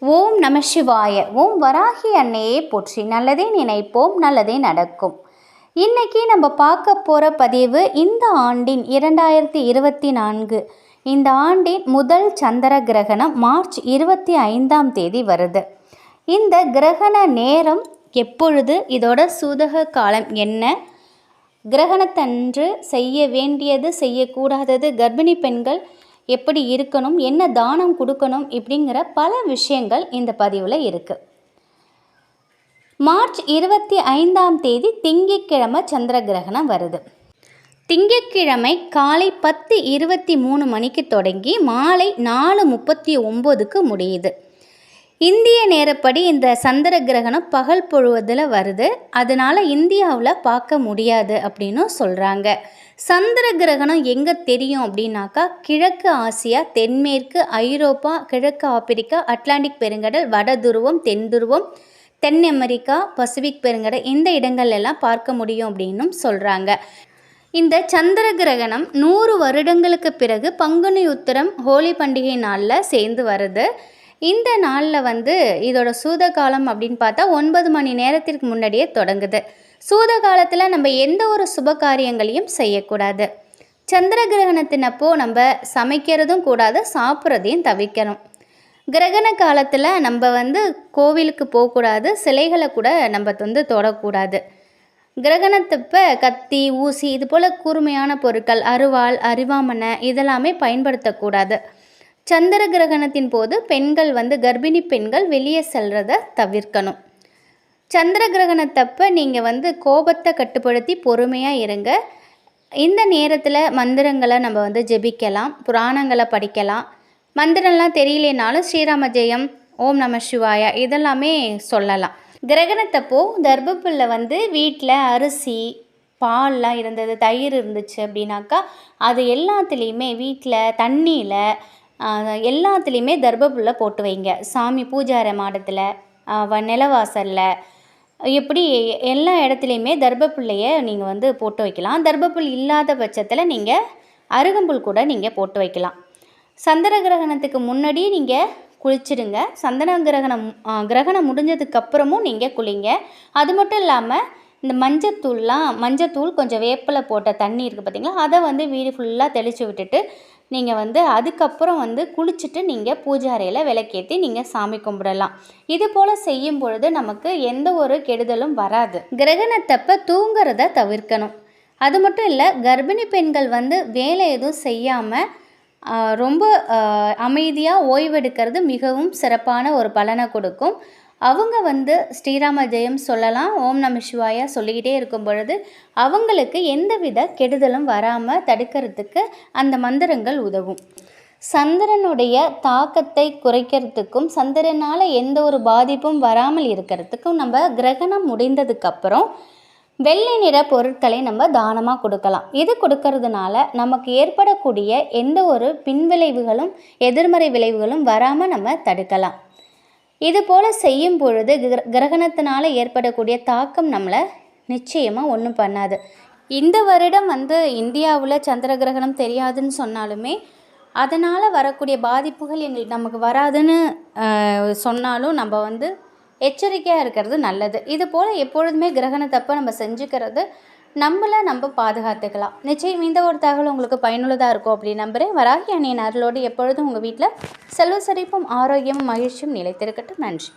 ஓம் நம சிவாய. ஓம் வராகி அன்னையே போற்றி. நல்லதே நினைப்போம் நல்லதே நடக்கும். இன்னைக்கு நம்ம பார்க்க போகிற பதிவு இந்த ஆண்டின் இரண்டாயிரத்தி இருபத்தி நான்கு. இந்த ஆண்டின் முதல் சந்திர கிரகணம் மார்ச் இருபத்தி ஐந்தாம் தேதி வருது. இந்த கிரகண நேரம் எப்பொழுது இதோட சூதக காலம் என்ன? கிரகணத்தன்று செய்ய வேண்டியது செய்யக்கூடாதது கர்ப்பிணி பெண்கள் எப்படி இருக்கணும் என்ன தானம் கொடுக்கணும் இப்படிங்கிற பல விஷயங்கள் இந்த பதிவில் இருக்குது மார்ச் இருபத்தி ஐந்தாம் தேதி திங்கட்கிழமை சந்திர கிரகணம் வருது. திங்கட்கிழமை காலை பத்து இருபத்தி மூணு மணிக்கு தொடங்கி மாலை நாலு முப்பத்தி ஒம்போதுக்கு முடியுது. இந்திய நேரப்படி இந்த சந்திர கிரகணம் பகல் பொழுவதில் வருது. அதனால் இந்தியாவில் பார்க்க முடியாது அப்படின்னு சொல்கிறாங்க சந்திர கிரகணம் எங்கே தெரியும் அப்படின்னாக்கா கிழக்கு ஆசியா தென்மேற்கு ஐரோப்பா கிழக்கு ஆப்பிரிக்கா அட்லாண்டிக் பெருங்கடல் வட துருவம் தென் துருவம் தென் அமெரிக்கா பசிபிக் பெருங்கடல் இந்த இடங்கள் எல்லாம் பார்க்க முடியும் அப்படின்னும் சொல்கிறாங்க இந்த சந்திர கிரகணம் நூறு வருடங்களுக்கு பிறகு பங்குனி உத்திரம் ஹோலி பண்டிகை நாளில் சேர்ந்து வருது. இந்த நாளில் வந்து இதோட சூத காலம் அப்படின்னு பார்த்தா ஒன்பது மணி நேரத்திற்கு முன்னாடியே தொடங்குது. சூத காலத்தில் நம்ம எந்த ஒரு சுப காரியங்களையும் செய்யக்கூடாது. சந்திர கிரகணத்தினப்போ நம்ம சமைக்கிறதும் கூடாது சாப்பிட்றதையும் தவிக்கணும் கிரகண காலத்தில் நம்ம வந்து கோவிலுக்கு போகக்கூடாது சிலைகளை கூட நம்ம வந்து தொடக்கூடாது. கிரகணத்தப்ப கத்தி ஊசி இது போல் கூர்மையான பொருட்கள் அருவாள் அரிவாமனை இதெல்லாமே பயன்படுத்தக்கூடாது. சந்திர கிரகணத்தின் போது பெண்கள் வந்து கர்ப்பிணி பெண்கள் வெளியே செல்கிறத தவிர்க்கணும். சந்திர கிரகணத்தப்ப நீங்கள் வந்து கோபத்தை கட்டுப்படுத்தி பொறுமையாக இருங்க. இந்த நேரத்தில் மந்திரங்களை நம்ம வந்து ஜெபிக்கலாம் புராணங்களை படிக்கலாம். மந்திரம்லாம் தெரியலனாலும் ஸ்ரீராம ஜெயம் ஓம் நம சிவாயா இதெல்லாமே சொல்லலாம். கிரகணத்தப்போ தர்ப்பப்புல்ல வந்து வீட்டில் அரிசி பால்லாம் இருந்தது தயிர் இருந்துச்சு அப்படின்னாக்கா அது எல்லாத்துலேயுமே வீட்டில் தண்ணியில் எல்லாத்துலேயுமே தர்ப்பப்புல்லை போட்டு வைங்க. சாமி பூஜார மாடத்தில் நிலவாசலில் எப்படி எல்லா இடத்துலையுமே தர்ப்பப்புல்லையை நீங்கள் வந்து போட்டு வைக்கலாம். தர்ப்பப்புல் இல்லாத பட்சத்தில் நீங்கள் அருகம்புல் கூட நீங்கள் போட்டு வைக்கலாம். சந்திர கிரகணத்துக்கு முன்னாடி நீங்கள் குளிச்சிடுங்க. சந்தன கிரகணம் கிரகணம் முடிஞ்சதுக்கப்புறமும் நீங்கள் குளிங்க. அது மட்டும் இல்லாமல் இந்த மஞ்சத்தூள்லாம் மஞ்சத்தூள் கொஞ்சம் வேப்பிலை போட்ட தண்ணி இருக்குது பார்த்திங்களா? அதை வந்து வீடு ஃபுல்லாக தெளித்து விட்டுட்டு நீங்கள் வந்து அதுக்கப்புறம் வந்து குளிச்சுட்டு நீங்கள் பூஜை அறையில் விளக்கேற்றி நீங்கள் சாமி கும்பிடலாம். இது போல் செய்யும் பொழுது நமக்கு எந்த ஒரு கெடுதலும் வராது. கிரகணத்தப்ப தூங்குறத தவிர்க்கணும். அது மட்டும் இல்லை கர்ப்பிணி பெண்கள் வந்து வேலை எதுவும் செய்யாமல் ரொம்ப அமைதியாக ஓய்வெடுக்கிறது மிகவும் சிறப்பான ஒரு பலனை கொடுக்கும். அவங்க வந்து ஸ்ரீராம ஜெயம் சொல்லலாம் ஓம் நம சிவாயா சொல்லிக்கிட்டே இருக்கும் பொழுது அவங்களுக்கு எந்தவித கெடுதலும் வராமல் தடுக்கிறதுக்கு அந்த மந்திரங்கள் உதவும். சந்திரனுடைய தாக்கத்தை குறைக்கிறதுக்கும் சந்திரனால் எந்த ஒரு பாதிப்பும் வராமல் இருக்கிறதுக்கும் நம்ம கிரகணம் முடிந்ததுக்கப்புறம் வெள்ளை நிற பொருட்களை நம்ம தானமாக கொடுக்கலாம். இது கொடுக்கறதுனால நமக்கு ஏற்படக்கூடிய எந்த ஒரு பின்விளைவுகளும் எதிர்மறை விளைவுகளும் வராமல் நம்ம தடுக்கலாம். இது போல் செய்யும் பொழுது கிர கிரகணத்தினால் ஏற்படக்கூடிய தாக்கம் நம்மளை நிச்சயமாக ஒன்றும் பண்ணாது. இந்த வருடம் வந்து இந்தியாவில் சந்திர கிரகணம் தெரியாதுன்னு சொன்னாலுமே அதனால் வரக்கூடிய பாதிப்புகள் எங்களுக்கு நமக்கு வராதுன்னு சொன்னாலும் நம்ம வந்து எச்சரிக்கையாக இருக்கிறது நல்லது. இது போல் எப்பொழுதுமே கிரகணத்தப்போ நம்ம செஞ்சுக்கிறது நம்மளை நம்ம பாதுகாத்துக்கலாம். நிச்சயம் இந்த ஒரு தகவல் உங்களுக்கு பயனுள்ளதாக இருக்கும் அப்படின்னு நம்புகிறேன் வராகி அணியின் அருளோடு எப்பொழுதும் உங்கள் வீட்டில் செல்வ செழிப்பும் ஆரோக்கியமும் மகிழ்ச்சியும் நிலைத்திருக்கட்டும். நன்றி.